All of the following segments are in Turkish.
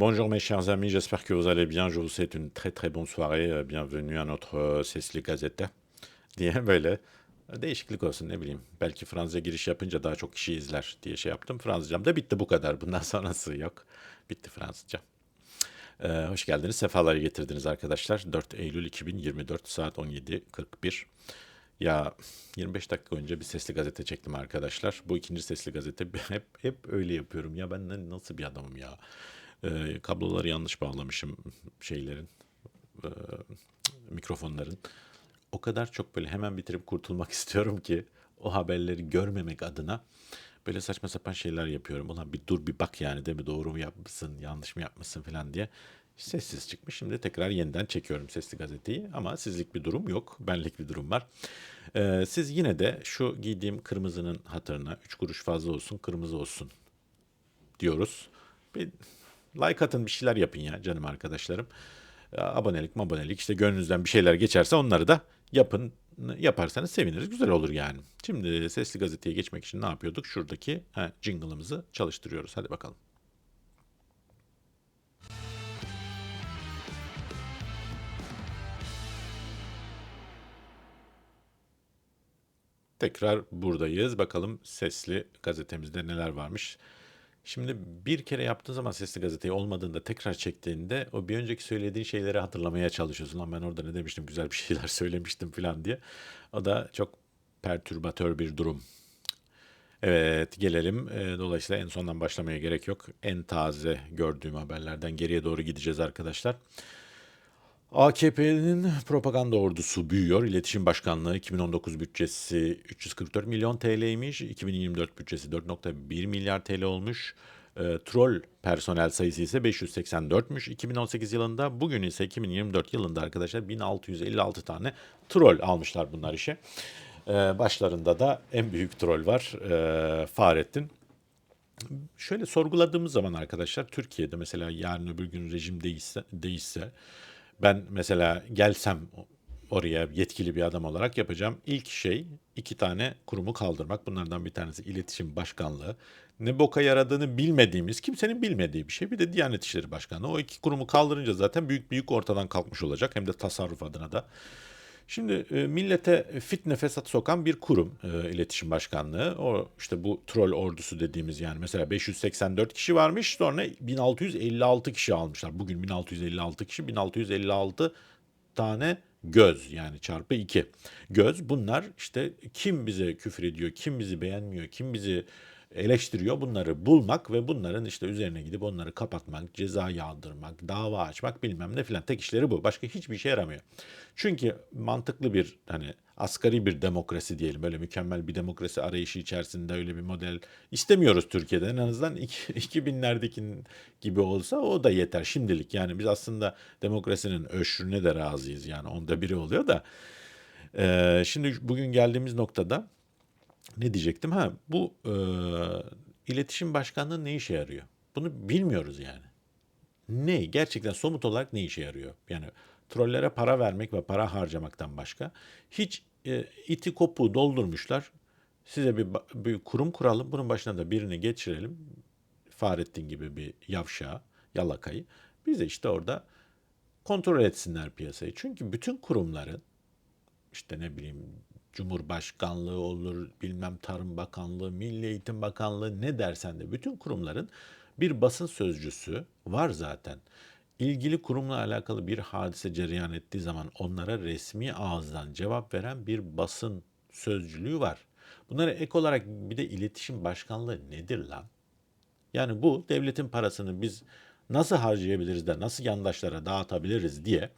Bonjour mes chers amis, j'espère que vous allez bien. Je vous souhaite une très très bonne soirée. Euh, Bienvenue à notre euh, Sesli Gazete diye böyle değişiklik olsun ne bileyim. Belki Fransızca giriş yapınca daha çok kişi izler diye şey yaptım. Fransızcam da bitti bu kadar. Bundan sonrası yok. Bitti Fransızca. Ee, hoş geldiniz. Sefalar getirdiniz arkadaşlar. 4 Eylül 2024 saat 17.41. Ya 25 dakika önce bir sesli gazete çektim arkadaşlar. Bu ikinci sesli gazete hep hep öyle yapıyorum. Ya ben nasıl bir adamım ya. Ee, kabloları yanlış bağlamışım şeylerin, e, mikrofonların. O kadar çok böyle hemen bitirip kurtulmak istiyorum ki o haberleri görmemek adına böyle saçma sapan şeyler yapıyorum. Ulan bir dur bir bak yani değil mi doğru mu yapmışsın yanlış mı yapmışsın falan diye. Sessiz çıkmış. Şimdi tekrar yeniden çekiyorum sesli gazeteyi ama sizlik bir durum yok. Benlik bir durum var. Ee, siz yine de şu giydiğim kırmızının hatırına 3 kuruş fazla olsun kırmızı olsun diyoruz. Bir like atın bir şeyler yapın ya canım arkadaşlarım. Abonelik abonelik işte gönlünüzden bir şeyler geçerse onları da yapın. Yaparsanız seviniriz. Güzel olur yani. Şimdi sesli gazeteye geçmek için ne yapıyorduk? Şuradaki ha, jingle'ımızı çalıştırıyoruz. Hadi bakalım. Tekrar buradayız. Bakalım sesli gazetemizde neler varmış. Şimdi bir kere yaptığın zaman sesli gazeteyi olmadığında tekrar çektiğinde o bir önceki söylediğin şeyleri hatırlamaya çalışıyorsun. Lan ben orada ne demiştim güzel bir şeyler söylemiştim falan diye. O da çok pertürbatör bir durum. Evet gelelim. Ee, Dolayısıyla en sondan başlamaya gerek yok. En taze gördüğüm haberlerden geriye doğru gideceğiz arkadaşlar. AKP'nin propaganda ordusu büyüyor. İletişim Başkanlığı 2019 bütçesi 344 milyon TL'ymiş. 2024 bütçesi 4.1 milyar TL olmuş. E, troll personel sayısı ise 584'müş 2018 yılında. Bugün ise 2024 yılında arkadaşlar 1656 tane troll almışlar bunlar işe. E, başlarında da en büyük troll var e, Fahrettin. Şöyle sorguladığımız zaman arkadaşlar Türkiye'de mesela yarın öbür gün rejim değişse, değişse ben mesela gelsem oraya yetkili bir adam olarak yapacağım ilk şey iki tane kurumu kaldırmak. Bunlardan bir tanesi iletişim başkanlığı. Ne boka yaradığını bilmediğimiz, kimsenin bilmediği bir şey. Bir de Diyanet İşleri Başkanlığı. O iki kurumu kaldırınca zaten büyük büyük ortadan kalkmış olacak. Hem de tasarruf adına da. Şimdi e, millete fitne fesat sokan bir kurum e, iletişim başkanlığı. O işte bu troll ordusu dediğimiz yani mesela 584 kişi varmış sonra 1656 kişi almışlar. Bugün 1656 kişi 1656 tane göz yani çarpı 2 göz. Bunlar işte kim bize küfür ediyor, kim bizi beğenmiyor, kim bizi eleştiriyor bunları bulmak ve bunların işte üzerine gidip onları kapatmak, ceza yağdırmak, dava açmak bilmem ne filan tek işleri bu. Başka hiçbir işe yaramıyor. Çünkü mantıklı bir hani asgari bir demokrasi diyelim böyle mükemmel bir demokrasi arayışı içerisinde öyle bir model istemiyoruz Türkiye'de. En azından iki- 2000'lerdeki gibi olsa o da yeter şimdilik. Yani biz aslında demokrasinin öşrüne de razıyız yani onda biri oluyor da. Ee, şimdi bugün geldiğimiz noktada ne diyecektim? Ha bu e, iletişim başkanlığı ne işe yarıyor? Bunu bilmiyoruz yani. Ne? Gerçekten somut olarak ne işe yarıyor? Yani trollere para vermek ve para harcamaktan başka. Hiç e, iti kopuğu doldurmuşlar. Size bir, bir kurum kuralım. Bunun başına da birini geçirelim. Fahrettin gibi bir yavşağı, yalakayı. Biz de işte orada kontrol etsinler piyasayı. Çünkü bütün kurumların işte ne bileyim Cumhurbaşkanlığı olur, bilmem Tarım Bakanlığı, Milli Eğitim Bakanlığı ne dersen de bütün kurumların bir basın sözcüsü var zaten. İlgili kurumla alakalı bir hadise cereyan ettiği zaman onlara resmi ağızdan cevap veren bir basın sözcülüğü var. Bunlara ek olarak bir de iletişim başkanlığı nedir lan? Yani bu devletin parasını biz nasıl harcayabiliriz de nasıl yandaşlara dağıtabiliriz diye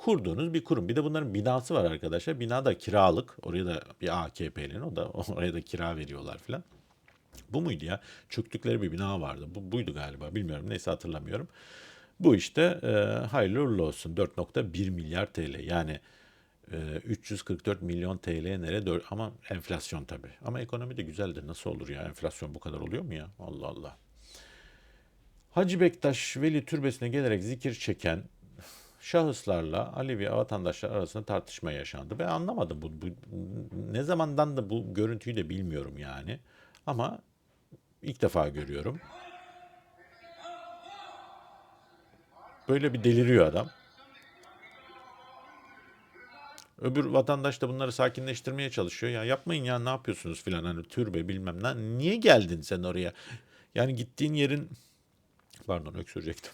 kurduğunuz bir kurum. Bir de bunların binası var arkadaşlar. Bina da kiralık. Oraya da bir AKP'nin o da oraya da kira veriyorlar filan. Bu muydu ya? Çöktükleri bir bina vardı. Bu buydu galiba. Bilmiyorum. Neyse hatırlamıyorum. Bu işte e, hayırlı uğurlu olsun. 4.1 milyar TL. Yani e, 344 milyon TL nere? Dör- Ama enflasyon tabii. Ama ekonomi de güzeldir. Nasıl olur ya? Enflasyon bu kadar oluyor mu ya? Allah Allah. Hacı Bektaş Veli Türbesi'ne gelerek zikir çeken şahıslarla Alevi vatandaşlar arasında tartışma yaşandı. Ben anlamadım bu, bu ne zamandan da bu görüntüyü de bilmiyorum yani. Ama ilk defa görüyorum. Böyle bir deliriyor adam. Öbür vatandaş da bunları sakinleştirmeye çalışıyor. Ya yapmayın ya ne yapıyorsunuz filan hani türbe bilmem ne. Niye geldin sen oraya? Yani gittiğin yerin pardon öksürecektim.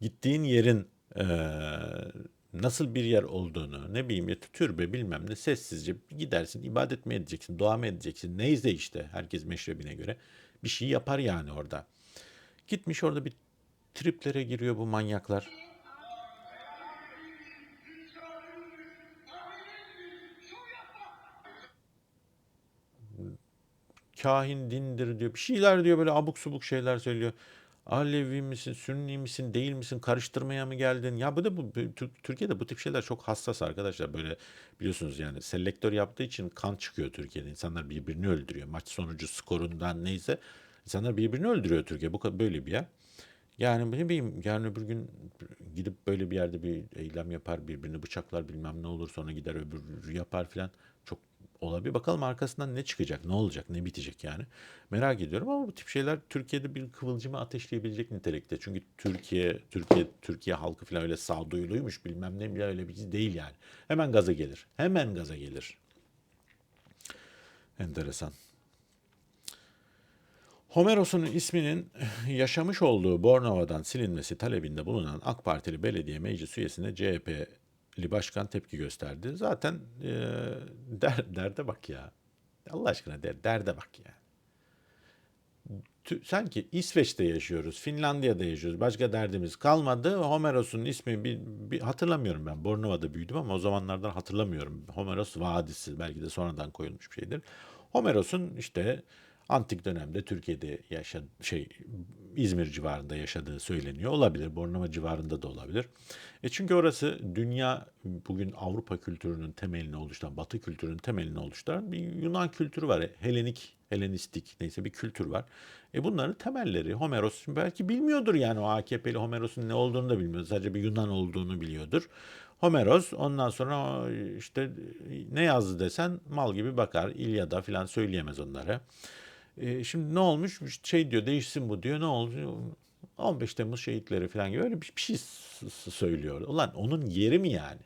Gittiğin yerin eee, nasıl bir yer olduğunu ne bileyim ya türbe bilmem ne sessizce gidersin ibadet mi edeceksin dua mı edeceksin neyse işte herkes meşrebine göre bir şey yapar yani orada. Gitmiş orada bir triplere giriyor bu manyaklar. kahin dindir diyor. Bir şeyler diyor böyle abuk subuk şeyler söylüyor. Alevi misin, Sünni misin, değil misin, karıştırmaya mı geldin? Ya bu da bu, bu- Tür- Türkiye'de bu tip şeyler çok hassas arkadaşlar. Böyle biliyorsunuz yani selektör yaptığı için kan çıkıyor Türkiye'de. İnsanlar birbirini öldürüyor. Maç sonucu skorundan neyse insanlar birbirini öldürüyor Türkiye. Bu böyle bir yer. Yani ne bileyim yarın öbür gün gidip böyle bir yerde bir eylem yapar, birbirini bıçaklar bilmem ne olur sonra gider öbür yapar filan. Olabilir. Bakalım arkasından ne çıkacak, ne olacak, ne bitecek yani. Merak ediyorum ama bu tip şeyler Türkiye'de bir kıvılcımı ateşleyebilecek nitelikte. Çünkü Türkiye, Türkiye, Türkiye halkı falan öyle sağduyuluymuş bilmem ne bile öyle bir şey değil yani. Hemen gaza gelir. Hemen gaza gelir. Enteresan. Homeros'un isminin yaşamış olduğu Bornova'dan silinmesi talebinde bulunan AK Partili belediye meclis üyesine CHP'li başkan tepki gösterdi. Zaten e, der, derde bak ya. Allah aşkına der, derde bak ya. Sanki İsveç'te yaşıyoruz, Finlandiya'da yaşıyoruz. Başka derdimiz kalmadı. Homeros'un ismi bir, bir hatırlamıyorum ben. Bornova'da büyüdüm ama o zamanlardan hatırlamıyorum. Homeros Vadisi belki de sonradan koyulmuş bir şeydir. Homeros'un işte antik dönemde Türkiye'de yaşadı şey İzmir civarında yaşadığı söyleniyor. Olabilir. Bornova civarında da olabilir. E çünkü orası dünya bugün Avrupa kültürünün temelini oluşturan, Batı kültürünün temelini oluşturan bir Yunan kültürü var. Helenik, Helenistik neyse bir kültür var. E bunların temelleri Homeros belki bilmiyordur yani o AKP'li Homeros'un ne olduğunu da bilmiyor. Sadece bir Yunan olduğunu biliyordur. Homeros ondan sonra işte ne yazdı desen mal gibi bakar. İlyada falan söyleyemez onları. E, şimdi ne olmuş? Şey diyor değişsin bu diyor. Ne oldu? 15 Temmuz şehitleri falan gibi öyle bir bir şey söylüyor. Ulan onun yeri mi yani?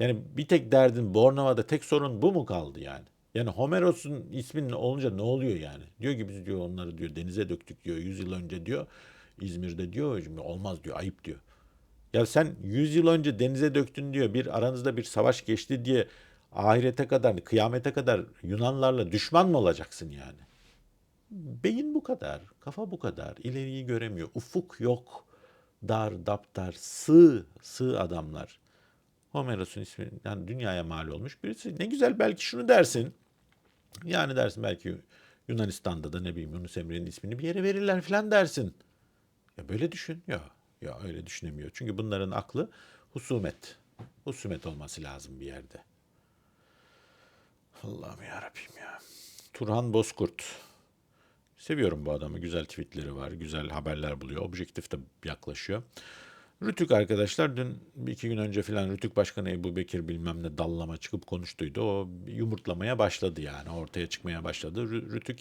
Yani bir tek derdin Bornova'da tek sorun bu mu kaldı yani? Yani Homeros'un isminin olunca ne oluyor yani? Diyor ki biz diyor onları diyor denize döktük diyor 100 yıl önce diyor İzmir'de diyor olmaz diyor ayıp diyor. Ya sen 100 yıl önce denize döktün diyor bir aranızda bir savaş geçti diye ahirete kadar kıyamete kadar Yunanlarla düşman mı olacaksın yani? Beyin bu kadar, kafa bu kadar. İleriyi göremiyor. Ufuk yok. Dar, daptar, sığ, sığ adamlar. Homeros'un ismi yani dünyaya mal olmuş birisi. Ne güzel belki şunu dersin. Yani dersin belki Yunanistan'da da ne bileyim Yunus Emre'nin ismini bir yere verirler falan dersin. Ya böyle düşün. Ya ya öyle düşünemiyor. Çünkü bunların aklı husumet. Husumet olması lazım bir yerde. Allah'ım ya Rabbim ya. Turhan Bozkurt. Seviyorum bu adamı. Güzel tweetleri var. Güzel haberler buluyor. Objektif de yaklaşıyor. Rütük arkadaşlar dün bir iki gün önce filan Rütük Başkanı Ebu Bekir bilmem ne dallama çıkıp konuştuydu. O yumurtlamaya başladı yani ortaya çıkmaya başladı. Rü- Rütük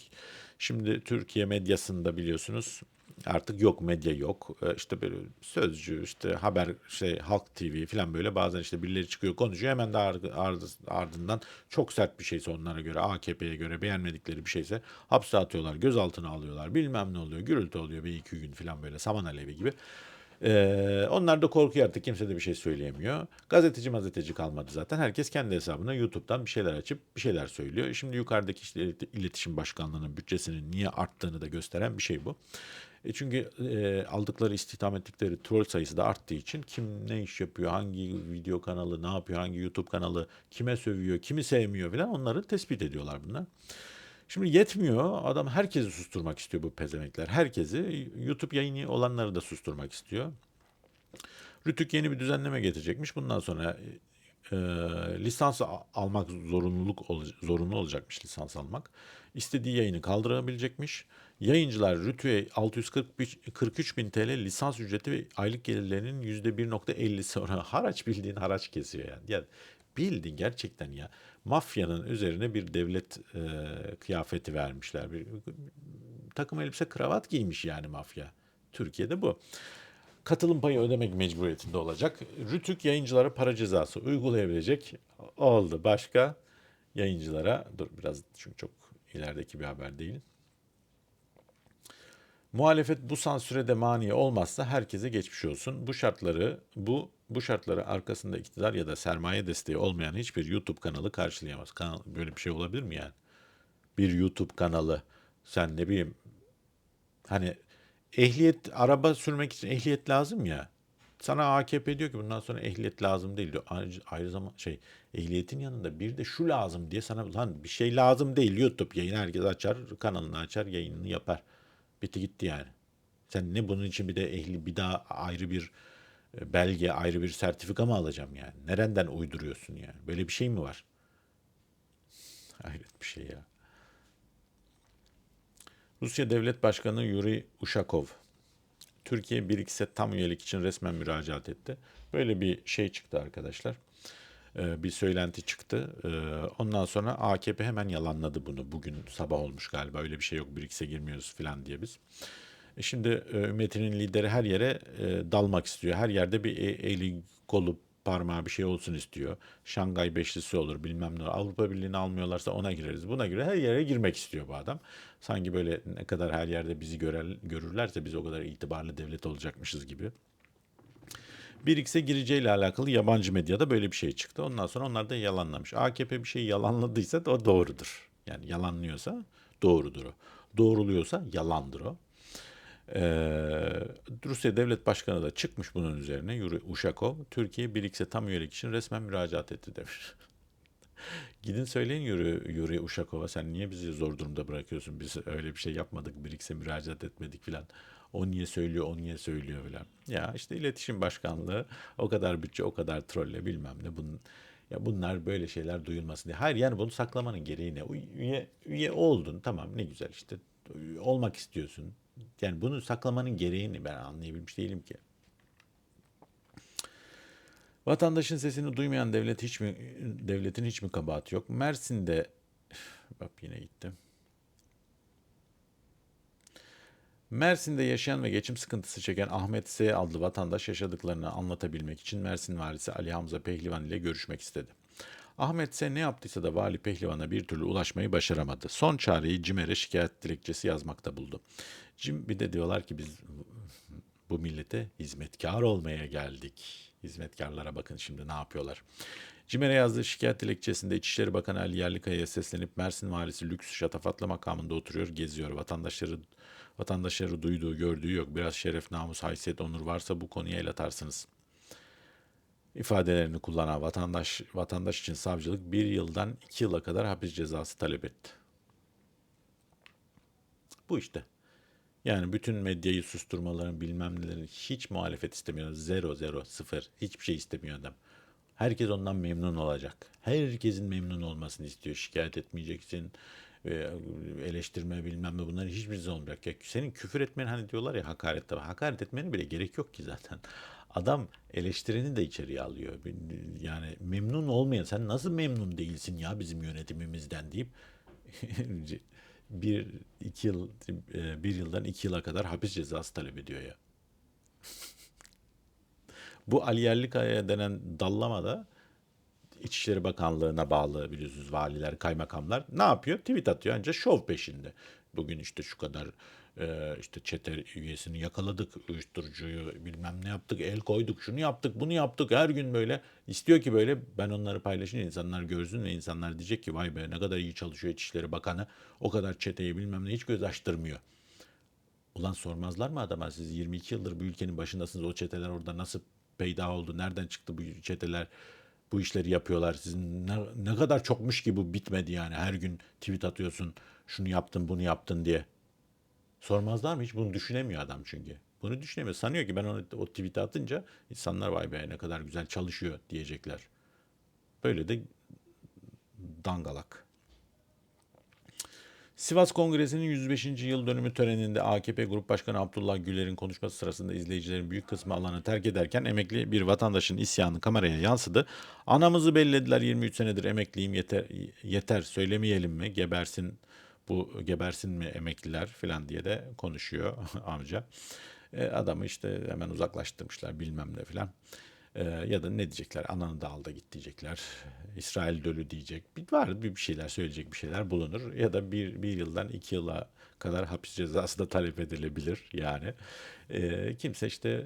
şimdi Türkiye medyasında biliyorsunuz artık yok medya yok. Ee, İşte böyle sözcü işte haber şey Halk TV filan böyle bazen işte birileri çıkıyor konuşuyor hemen de ar- ar- ardından çok sert bir şeyse onlara göre AKP'ye göre beğenmedikleri bir şeyse hapse atıyorlar gözaltına alıyorlar bilmem ne oluyor gürültü oluyor bir iki gün filan böyle saman alevi gibi. Ee, onlar da korkuyor artık kimse de bir şey söyleyemiyor. Gazeteci mazeteci kalmadı zaten. Herkes kendi hesabına YouTube'dan bir şeyler açıp bir şeyler söylüyor. Şimdi yukarıdaki işte ilet- iletişim başkanlığının bütçesinin niye arttığını da gösteren bir şey bu. E çünkü e, aldıkları istihdam ettikleri troll sayısı da arttığı için kim ne iş yapıyor, hangi video kanalı ne yapıyor, hangi YouTube kanalı kime sövüyor, kimi sevmiyor falan onları tespit ediyorlar bunlar. Şimdi yetmiyor. Adam herkesi susturmak istiyor bu pezemekler. Herkesi YouTube yayını olanları da susturmak istiyor. Rütük yeni bir düzenleme getirecekmiş. Bundan sonra e, lisans a- almak zorunluluk zorunlu olacakmış lisans almak. İstediği yayını kaldırabilecekmiş. Yayıncılar Rütü'ye 643 bin TL lisans ücreti ve aylık gelirlerinin %1.50'si oranı haraç bildiğin haraç kesiyor yani. Ya bildiğin gerçekten ya mafyanın üzerine bir devlet e, kıyafeti vermişler. Bir, takım elbise kravat giymiş yani mafya. Türkiye'de bu. katılım payı ödemek mecburiyetinde olacak. Rütük yayıncılara para cezası uygulayabilecek oldu. Başka yayıncılara dur biraz çünkü çok ilerideki bir haber değil. Muhalefet bu sansüre de mani olmazsa herkese geçmiş olsun. Bu şartları bu bu şartları arkasında iktidar ya da sermaye desteği olmayan hiçbir YouTube kanalı karşılayamaz. Kanal böyle bir şey olabilir mi yani? Bir YouTube kanalı sen ne bileyim hani ehliyet araba sürmek için ehliyet lazım ya. Sana AKP diyor ki bundan sonra ehliyet lazım değil diyor. Ayrıca, ayrı zaman şey ehliyetin yanında bir de şu lazım diye sana lan bir şey lazım değil YouTube yayın herkes açar kanalını açar yayınını yapar. Bitti gitti yani. Sen ne bunun için bir de ehli bir daha ayrı bir e, belge, ayrı bir sertifika mı alacağım yani? Nereden uyduruyorsun yani? Böyle bir şey mi var? Hayret bir şey ya. Rusya Devlet Başkanı Yuri Ushakov Türkiye BRICS'e tam üyelik için resmen müracaat etti. Böyle bir şey çıktı arkadaşlar. Ee, bir söylenti çıktı. Ee, ondan sonra AKP hemen yalanladı bunu. Bugün sabah olmuş galiba öyle bir şey yok BRICS'e girmiyoruz falan diye biz. E şimdi e, ümmetinin lideri her yere e, dalmak istiyor. Her yerde bir e- eli kolu parmağı bir şey olsun istiyor. Şangay Beşlisi olur bilmem ne. Avrupa Birliği'ni almıyorlarsa ona gireriz. Buna göre her yere girmek istiyor bu adam. Sanki böyle ne kadar her yerde bizi görürlerse biz o kadar itibarlı devlet olacakmışız gibi. BRICS'e gireceğiyle alakalı yabancı medyada böyle bir şey çıktı. Ondan sonra onlar da yalanlamış. AKP bir şeyi yalanladıysa da o doğrudur. Yani yalanlıyorsa doğrudur o. Doğruluyorsa yalandır o. Ee, Rusya Devlet Başkanı da çıkmış bunun üzerine Yuri Ushakov. Türkiye BRICS'e tam üyelik için resmen müracaat etti demiş. Gidin söyleyin Yuri, Yuri Uşakov'a sen niye bizi zor durumda bırakıyorsun? Biz öyle bir şey yapmadık, BRICS'e müracaat etmedik filan. O niye söylüyor, o niye söylüyor filan. Ya işte iletişim başkanlığı o kadar bütçe, o kadar trolle bilmem ne. Bunun, ya bunlar böyle şeyler duyulmasın diye. Hayır yani bunu saklamanın gereği ne? Üye, üye oldun tamam ne güzel işte olmak istiyorsun. Yani bunu saklamanın gereğini ben anlayabilmiş değilim ki. Vatandaşın sesini duymayan devlet hiç mi devletin hiç mi kabahati yok? Mersin'de bak yine gittim. Mersin'de yaşayan ve geçim sıkıntısı çeken Ahmet S. adlı vatandaş yaşadıklarını anlatabilmek için Mersin valisi Ali Hamza Pehlivan ile görüşmek istedi. Ahmet S. ne yaptıysa da vali Pehlivan'a bir türlü ulaşmayı başaramadı. Son çareyi CİMER'e şikayet dilekçesi yazmakta buldu. CİM bir de diyorlar ki biz bu millete hizmetkar olmaya geldik. Hizmetkarlara bakın şimdi ne yapıyorlar. CİMER'e yazdığı şikayet dilekçesinde İçişleri Bakanı Ali Yerlikaya'ya seslenip Mersin valisi lüks şatafatlı makamında oturuyor, geziyor. Vatandaşları vatandaşları duyduğu, gördüğü yok. Biraz şeref, namus, haysiyet, onur varsa bu konuya el atarsınız. İfadelerini kullanan vatandaş vatandaş için savcılık bir yıldan iki yıla kadar hapis cezası talep etti. Bu işte. Yani bütün medyayı susturmaların bilmem nelerin hiç muhalefet istemiyor. Zero, zero, sıfır. Hiçbir şey istemiyor adam. Herkes ondan memnun olacak. Herkesin memnun olmasını istiyor. Şikayet etmeyeceksin. E, Eleştirme bilmem ne bunların hiçbirisi olmayacak. Ya senin küfür etmen hani diyorlar ya hakaret tabi. Hakaret etmenin bile gerek yok ki zaten. Adam eleştireni de içeriye alıyor. Yani memnun olmayan sen nasıl memnun değilsin ya bizim yönetimimizden deyip bir iki yıl e, bir yıldan iki yıla kadar hapis cezası talep ediyor ya. Bu Ali Yerlikaya denen dallama İçişleri Bakanlığı'na bağlı biliyorsunuz valiler, kaymakamlar ne yapıyor? Tweet atıyor ancak şov peşinde. Bugün işte şu kadar e, işte çete üyesini yakaladık, uyuşturucuyu bilmem ne yaptık, el koyduk, şunu yaptık, bunu yaptık. Her gün böyle istiyor ki böyle ben onları paylaşın insanlar görsün ve insanlar diyecek ki vay be ne kadar iyi çalışıyor İçişleri Bakanı. O kadar çeteyi bilmem ne hiç göz açtırmıyor. Ulan sormazlar mı adama siz 22 yıldır bu ülkenin başındasınız o çeteler orada nasıl peyda oldu, nereden çıktı bu çeteler bu işleri yapıyorlar. Sizin ne, ne kadar çokmuş ki bu bitmedi yani. Her gün tweet atıyorsun şunu yaptın bunu yaptın diye. Sormazlar mı? Hiç bunu düşünemiyor adam çünkü. Bunu düşünemiyor. Sanıyor ki ben onu, o tweet'i atınca insanlar vay be ne kadar güzel çalışıyor diyecekler. Böyle de dangalak. Sivas Kongresi'nin 105. yıl dönümü töreninde AKP Grup Başkanı Abdullah Güler'in konuşması sırasında izleyicilerin büyük kısmı alanı terk ederken emekli bir vatandaşın isyanı kameraya yansıdı. Anamızı bellediler 23 senedir emekliyim yeter, yeter söylemeyelim mi gebersin bu gebersin mi emekliler falan diye de konuşuyor amca. E, adamı işte hemen uzaklaştırmışlar bilmem ne filan. E, ya da ne diyecekler? Ananı da al da git diyecekler. İsrail dölü diyecek. Bir, var bir şeyler söyleyecek bir şeyler bulunur. Ya da bir, bir yıldan iki yıla kadar hapis cezası da talep edilebilir yani. E, kimse işte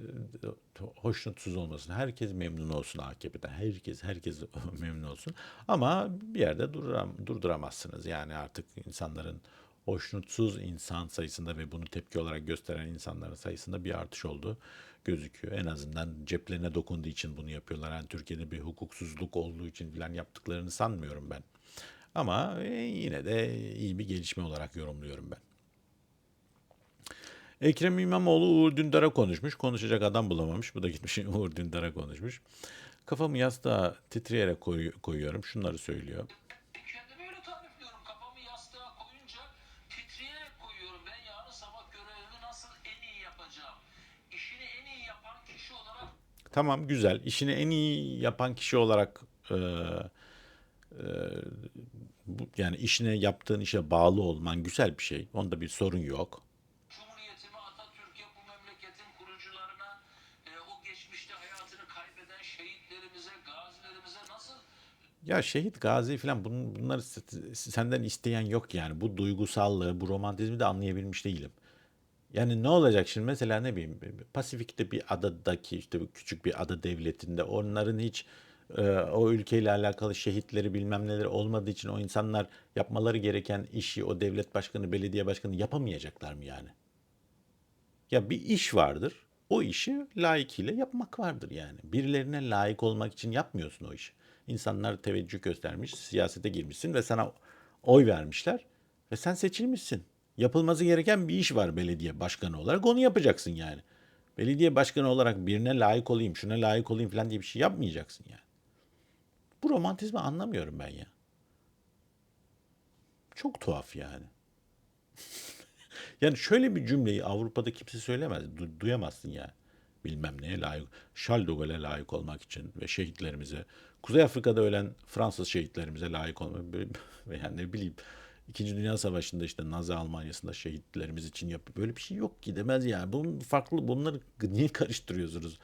hoşnutsuz olmasın. Herkes memnun olsun AKP'den. Herkes herkes memnun olsun. Ama bir yerde duram, durduramazsınız. Yani artık insanların hoşnutsuz insan sayısında ve bunu tepki olarak gösteren insanların sayısında bir artış oldu gözüküyor. En azından ceplerine dokunduğu için bunu yapıyorlar. Yani Türkiye'de bir hukuksuzluk olduğu için falan yaptıklarını sanmıyorum ben. Ama e, yine de iyi bir gelişme olarak yorumluyorum ben. Ekrem İmamoğlu Uğur Dündar'a konuşmuş. Konuşacak adam bulamamış. Bu da gitmiş Uğur Dündar'a konuşmuş. Kafamı yastığa titreyerek koy- koyuyorum. Şunları söylüyor. Tamam güzel. İşini en iyi yapan kişi olarak e, e, bu, yani işine yaptığın işe bağlı olman güzel bir şey. Onda bir sorun yok. Cumhuriyetime, Atatürk'e, bu memleketin kurucularına, e, o geçmişte hayatını kaybeden şehitlerimize, gazilerimize nasıl Ya şehit gazi falan bun, bunları senden isteyen yok yani. Bu duygusallığı, bu romantizmi de anlayabilmiş değilim. Yani ne olacak şimdi mesela ne bileyim Pasifik'te bir adadaki işte küçük bir ada devletinde onların hiç e, o ülkeyle alakalı şehitleri bilmem neleri olmadığı için o insanlar yapmaları gereken işi o devlet başkanı, belediye başkanı yapamayacaklar mı yani? Ya bir iş vardır. O işi layıkıyla yapmak vardır yani. Birilerine layık olmak için yapmıyorsun o işi. İnsanlar teveccüh göstermiş, siyasete girmişsin ve sana oy vermişler ve sen seçilmişsin. Yapılması gereken bir iş var belediye başkanı olarak. Onu yapacaksın yani. Belediye başkanı olarak birine layık olayım, şuna layık olayım falan diye bir şey yapmayacaksın yani. Bu romantizmi anlamıyorum ben ya. Çok tuhaf yani. Yani şöyle bir cümleyi Avrupa'da kimse söylemez. Du- duyamazsın yani. Bilmem neye layık. Charles de Gaulle'e layık olmak için ve şehitlerimize, Kuzey Afrika'da ölen Fransız şehitlerimize layık olmak veya ne bileyim İkinci Dünya Savaşı'nda işte Nazi Almanya'sında şehitlerimiz için yap böyle bir şey yok ki demez yani. Bunun farklı bunları niye karıştırıyorsunuz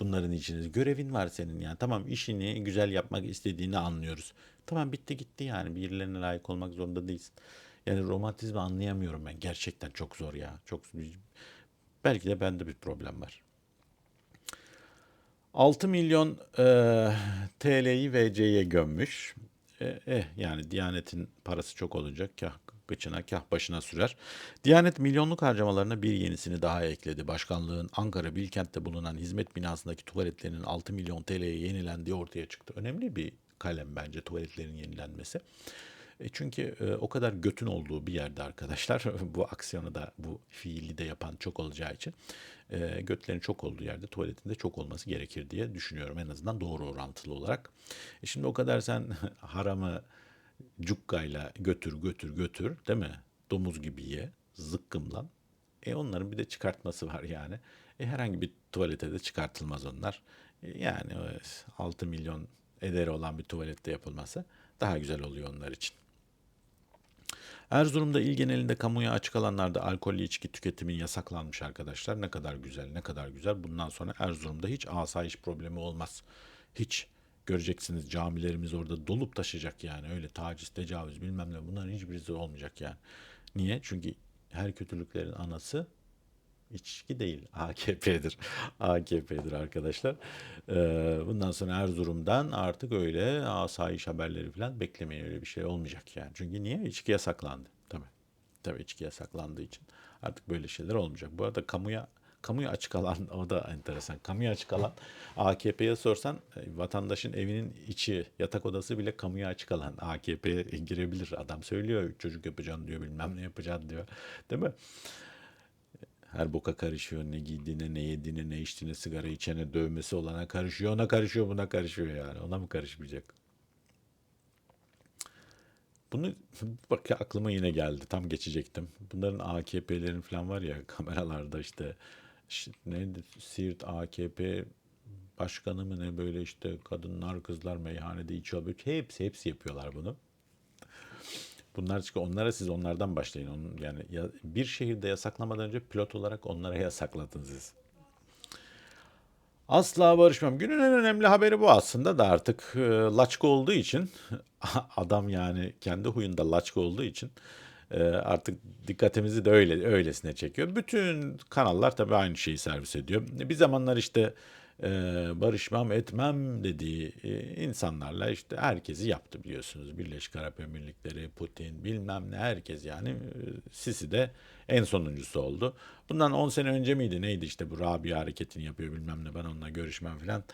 bunların içine? Görevin var senin yani. Tamam işini güzel yapmak istediğini anlıyoruz. Tamam bitti gitti yani. Birilerine layık olmak zorunda değilsin. Yani romantizmi anlayamıyorum ben. Gerçekten çok zor ya. Çok belki de bende bir problem var. 6 milyon e, TL'yi VC'ye gömmüş. E, eh yani Diyanet'in parası çok olunca kah gıçına kah başına sürer. Diyanet milyonluk harcamalarına bir yenisini daha ekledi. Başkanlığın Ankara Bilkent'te bulunan hizmet binasındaki tuvaletlerinin 6 milyon TL'ye yenilendiği ortaya çıktı. Önemli bir kalem bence tuvaletlerin yenilenmesi. E çünkü e, o kadar götün olduğu bir yerde arkadaşlar bu aksiyonu da bu fiili de yapan çok olacağı için e, götlerin çok olduğu yerde tuvaletin de çok olması gerekir diye düşünüyorum en azından doğru orantılı olarak. Şimdi o kadar sen haramı cukkayla götür götür götür değil mi? Domuz gibi ye zıkkımlan. E onların bir de çıkartması var yani. E herhangi bir tuvalete de çıkartılmaz onlar. E yani e, 6 milyon ederi olan bir tuvalette yapılması daha güzel oluyor onlar için. Erzurum'da il genelinde kamuya açık alanlarda alkollü içki tüketimi yasaklanmış arkadaşlar. Ne kadar güzel, ne kadar güzel. Bundan sonra Erzurum'da hiç asayiş problemi olmaz. Hiç. Göreceksiniz camilerimiz orada dolup taşıyacak yani. Öyle taciz, tecavüz bilmem ne bunların hiçbirisi olmayacak yani. Niye? Çünkü her kötülüklerin anası İçki değil, AKP'dir. AKP'dir arkadaşlar. Ee, bundan sonra Erzurum'dan artık öyle asayiş haberleri falan beklemeyin öyle bir şey olmayacak yani. Çünkü niye? İçki yasaklandı. Tabii. Tabii içki yasaklandığı için artık böyle şeyler olmayacak. Bu arada kamuya kamuya açık alan o da enteresan. Kamuya açık alan AKP'ye sorsan e, vatandaşın evinin içi yatak odası bile kamuya açık alan. AKP'ye girebilir. Adam söylüyor çocuk yapacağım diyor bilmem ne yapacağım diyor. Değil mi? Her boka karışıyor. Ne giydiğine, ne yediğine, ne içtiğine, sigara içene, dövmesi olana karışıyor. Ona karışıyor, buna karışıyor yani. Ona mı karışmayacak? Bunu bak aklıma yine geldi. Tam geçecektim. Bunların AKP'lerin falan var ya kameralarda işte, işte neydi Siirt AKP başkanı mı ne böyle işte kadınlar kızlar meyhanede içiyor. Hepsi hepsi yapıyorlar bunu. Bunlar çünkü onlara siz onlardan başlayın. Onun, yani ya, bir şehirde yasaklamadan önce pilot olarak onlara yasaklatın siz. Asla barışmam. Günün en önemli haberi bu aslında da artık e, laçka olduğu için adam yani kendi huyunda laçka olduğu için e, artık dikkatimizi de öyle öylesine çekiyor. Bütün kanallar tabii aynı şeyi servis ediyor. Bir zamanlar işte e, barışmam etmem dediği e, insanlarla işte herkesi yaptı biliyorsunuz. Birleşik Arap Emirlikleri, Putin bilmem ne herkes yani e, Sisi de en sonuncusu oldu. Bundan 10 sene önce miydi neydi işte bu Rabia hareketini yapıyor bilmem ne ben onunla görüşmem filan.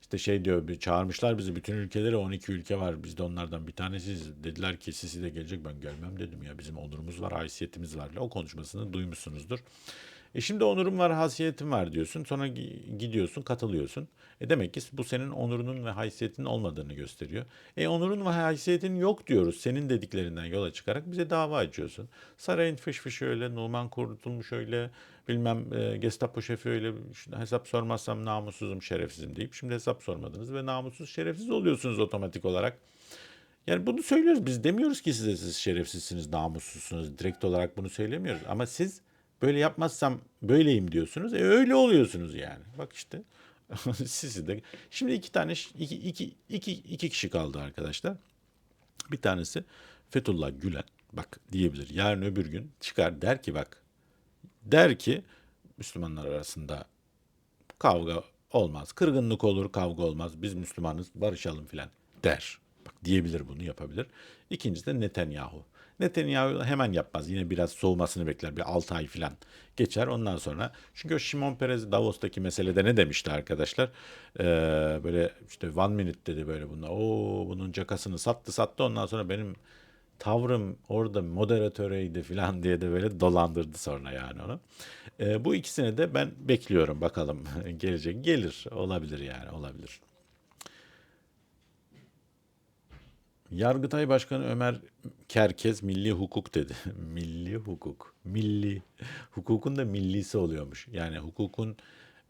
İşte şey diyor bir çağırmışlar bizi bütün ülkelere 12 ülke var biz de onlardan bir tanesiyiz. Dediler ki Sisi de gelecek ben gelmem dedim ya bizim onurumuz var haysiyetimiz var. O konuşmasını duymuşsunuzdur. E şimdi onurum var, hasiyetim var diyorsun. Sonra gi- gidiyorsun, katılıyorsun. E demek ki bu senin onurunun ve haysiyetinin olmadığını gösteriyor. E onurun ve haysiyetin yok diyoruz. Senin dediklerinden yola çıkarak bize dava açıyorsun. Sarayın fış fışı öyle, Numan kurtulmuş öyle, bilmem e, Gestapo şefi öyle, hesap sormazsam namussuzum, şerefsizim deyip şimdi hesap sormadınız ve namussuz, şerefsiz oluyorsunuz otomatik olarak. Yani bunu söylüyoruz. Biz demiyoruz ki size siz şerefsizsiniz, namussuzsunuz. Direkt olarak bunu söylemiyoruz. Ama siz böyle yapmazsam böyleyim diyorsunuz. E öyle oluyorsunuz yani. Bak işte. Sizi de. Şimdi iki tane iki, iki, iki, iki kişi kaldı arkadaşlar. Bir tanesi Fethullah Gülen. Bak diyebilir. Yarın öbür gün çıkar der ki bak der ki Müslümanlar arasında kavga olmaz. Kırgınlık olur, kavga olmaz. Biz Müslümanız, barışalım filan der. Bak diyebilir bunu, yapabilir. İkincisi de Netanyahu. Netanyahu hemen yapmaz. Yine biraz soğumasını bekler. Bir 6 ay filan geçer. Ondan sonra çünkü o Şimon Perez Davos'taki meselede ne demişti arkadaşlar? Ee, böyle işte one minute dedi böyle bunlar. Oo bunun cakasını sattı sattı. Ondan sonra benim tavrım orada moderatöreydi falan diye de böyle dolandırdı sonra yani onu. Ee, bu ikisini de ben bekliyorum bakalım gelecek. Gelir olabilir yani olabilir. Yargıtay Başkanı Ömer Kerkez milli hukuk dedi. milli hukuk. Milli. Hukukun da millisi oluyormuş. Yani hukukun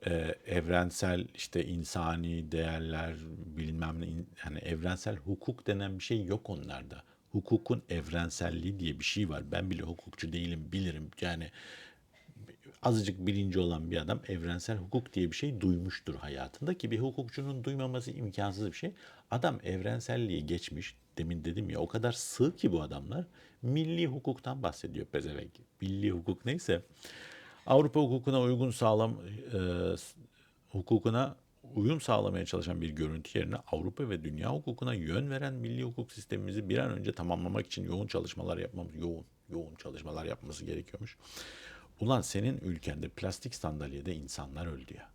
e, evrensel işte insani değerler bilmem ne yani evrensel hukuk denen bir şey yok onlarda. Hukukun evrenselliği diye bir şey var. Ben bile hukukçu değilim bilirim. Yani azıcık bilinci olan bir adam evrensel hukuk diye bir şey duymuştur hayatında ki bir hukukçunun duymaması imkansız bir şey. Adam evrenselliği geçmiş. Demin dedim ya o kadar sığ ki bu adamlar. Milli hukuktan bahsediyor pezevenk. Milli hukuk neyse. Avrupa hukukuna uygun sağlam e, hukukuna uyum sağlamaya çalışan bir görüntü yerine Avrupa ve dünya hukukuna yön veren milli hukuk sistemimizi bir an önce tamamlamak için yoğun çalışmalar yapmamız, yoğun, yoğun çalışmalar yapması gerekiyormuş. Ulan senin ülkende plastik sandalyede insanlar öldü ya.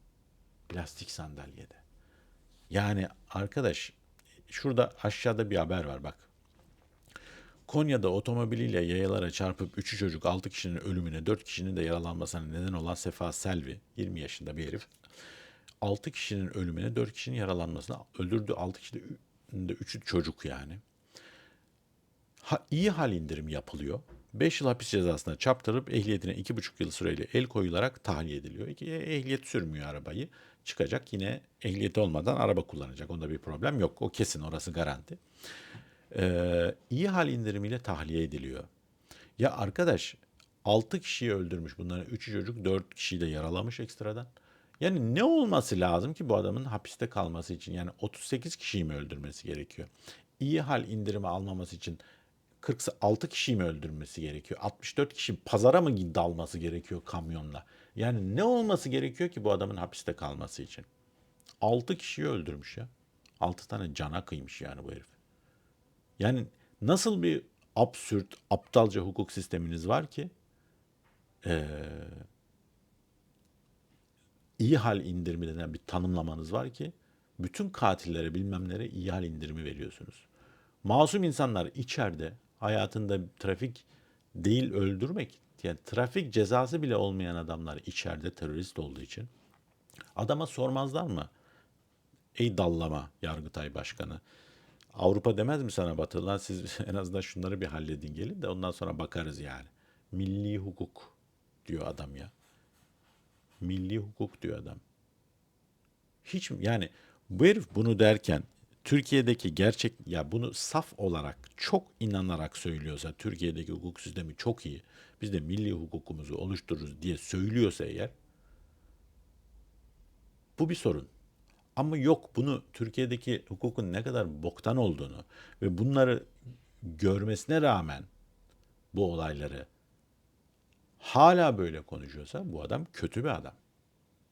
Plastik sandalyede. Yani arkadaş şurada aşağıda bir haber var bak. Konya'da otomobiliyle yayalara çarpıp 3 çocuk 6 kişinin ölümüne 4 kişinin de yaralanmasına neden olan Sefa Selvi 20 yaşında bir herif 6 kişinin ölümüne 4 kişinin yaralanmasına öldürdü 6 kişinin de 3'ü çocuk yani. Ha, iyi hal indirim yapılıyor. 5 yıl hapis cezasına çarptırıp ehliyetine 2,5 yıl süreyle el koyularak tahliye ediliyor. İki, ehliyet sürmüyor arabayı. Çıkacak yine ehliyeti olmadan araba kullanacak. Onda bir problem yok. O kesin orası garanti. Ee, iyi hal indirimiyle tahliye ediliyor. Ya arkadaş 6 kişiyi öldürmüş. Bunların 3'ü çocuk 4 kişiyi de yaralamış ekstradan. Yani ne olması lazım ki bu adamın hapiste kalması için? Yani 38 kişiyi mi öldürmesi gerekiyor? İyi hal indirimi almaması için 46 kişiyi mi öldürmesi gerekiyor? 64 kişi pazara mı dalması gerekiyor kamyonla? Yani ne olması gerekiyor ki bu adamın hapiste kalması için? 6 kişiyi öldürmüş ya. 6 tane cana kıymış yani bu herif. Yani nasıl bir absürt, aptalca hukuk sisteminiz var ki eee, iyi hal indirimi denen bir tanımlamanız var ki bütün katillere bilmemlere iyi hal indirimi veriyorsunuz. Masum insanlar içeride hayatında trafik değil öldürmek yani trafik cezası bile olmayan adamlar içeride terörist olduğu için adama sormazlar mı? Ey dallama Yargıtay Başkanı. Avrupa demez mi sana Batı? Lan siz en azından şunları bir halledin gelin de ondan sonra bakarız yani. Milli hukuk diyor adam ya. Milli hukuk diyor adam. Hiç yani bu herif bunu derken Türkiye'deki gerçek ya bunu saf olarak çok inanarak söylüyorsa Türkiye'deki hukuk sistemi çok iyi. Biz de milli hukukumuzu oluştururuz diye söylüyorsa eğer bu bir sorun. Ama yok bunu Türkiye'deki hukukun ne kadar boktan olduğunu ve bunları görmesine rağmen bu olayları hala böyle konuşuyorsa bu adam kötü bir adam.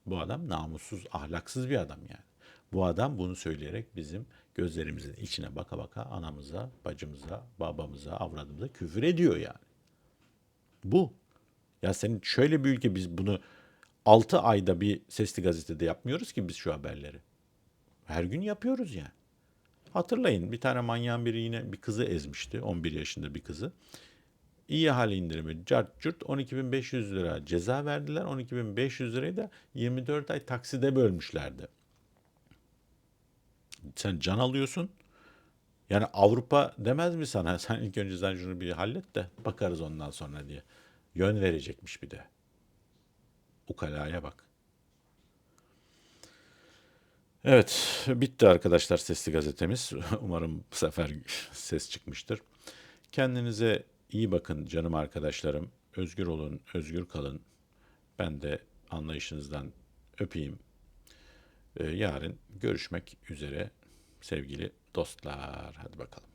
Bu adam namussuz, ahlaksız bir adam yani. Bu adam bunu söyleyerek bizim gözlerimizin içine baka baka anamıza, bacımıza, babamıza, avradımıza küfür ediyor yani. Bu. Ya senin şöyle bir ülke biz bunu 6 ayda bir sesli gazetede yapmıyoruz ki biz şu haberleri. Her gün yapıyoruz yani. Hatırlayın bir tane manyağın biri yine bir kızı ezmişti. 11 yaşında bir kızı. İyi hale indirimi cart cürt 12.500 lira ceza verdiler. 12.500 lirayı da 24 ay takside bölmüşlerdi. Sen can alıyorsun. Yani Avrupa demez mi sana sen ilk önce sen şunu bir hallet de bakarız ondan sonra diye. Yön verecekmiş bir de. Ukalaya bak. Evet, bitti arkadaşlar sesli gazetemiz. Umarım bu sefer ses çıkmıştır. Kendinize iyi bakın canım arkadaşlarım. Özgür olun, özgür kalın. Ben de anlayışınızdan öpeyim. Ee, yarın görüşmek üzere sevgili dostlar. Hadi bakalım.